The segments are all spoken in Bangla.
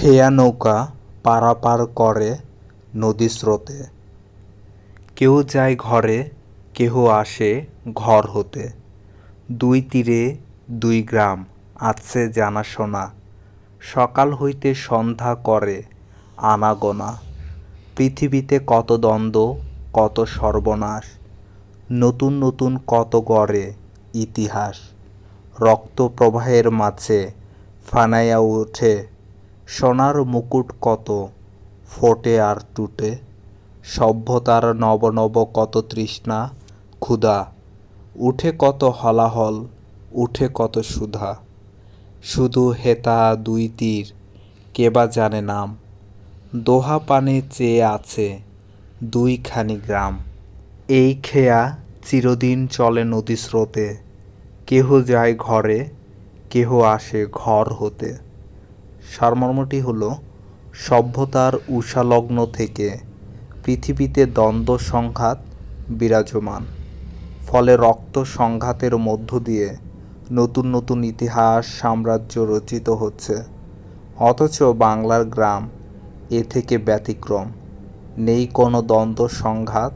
খেয়া নৌকা পারাপার করে নদী স্রোতে। কেউ যায় ঘরে, কেহ আসে ঘর হতে। দুই তীরে দুই গ্রাম, আছে জানাশোনা সকাল হইতে সন্ধ্যা করে আনাগোনা। পৃথিবীতে কত দ্বন্দ্ব, কত সর্বনাশ। নতুন নতুন কত গড়ে ইতিহাস। রক্ত প্রবাহের মাঝে ফানাইয়া ওঠে সোনার মুকুট কত? ফোটে আর টুটে। সভ্যতার নব নব কত তৃষ্ণা, ক্ষুধা। উঠে কত হলাহল, উঠে কত সুধা। শুধু হেতা দুই তীর কেবা জানে নাম। দোহা পানে চেয়ে আছে দুইখানি গ্রাম। এই খেয়া চিরদিন চলে নদী স্রোতে কেহ যায় ঘরে, কেহ আসে ঘর হতে। সারমর্মটি হলো, সভ্যতার উষালগ্ন থেকে পৃথিবীতে দ্বন্দ্ব সংঘাত বিরাজমান। ফলে রক্ত সংঘাতের মধ্য দিয়ে নতুন নতুন ইতিহাস, সাম্রাজ্য রচিত হচ্ছে। অথচ বাংলার গ্রাম এ থেকে ব্যতিক্রম। নেই কোনো দ্বন্দ্ব সংঘাত,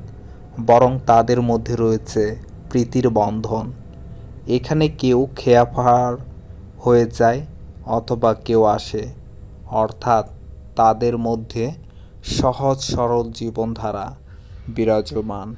বরং তাদের মধ্যে রয়েছে প্রীতির বন্ধন। এখানে কেউ খেয়াফার হয়ে যায় অথবা কেউ আসে অর্থাৎ তাদের মধ্যে সহজ সরল জীবনধারা বিরাজমান।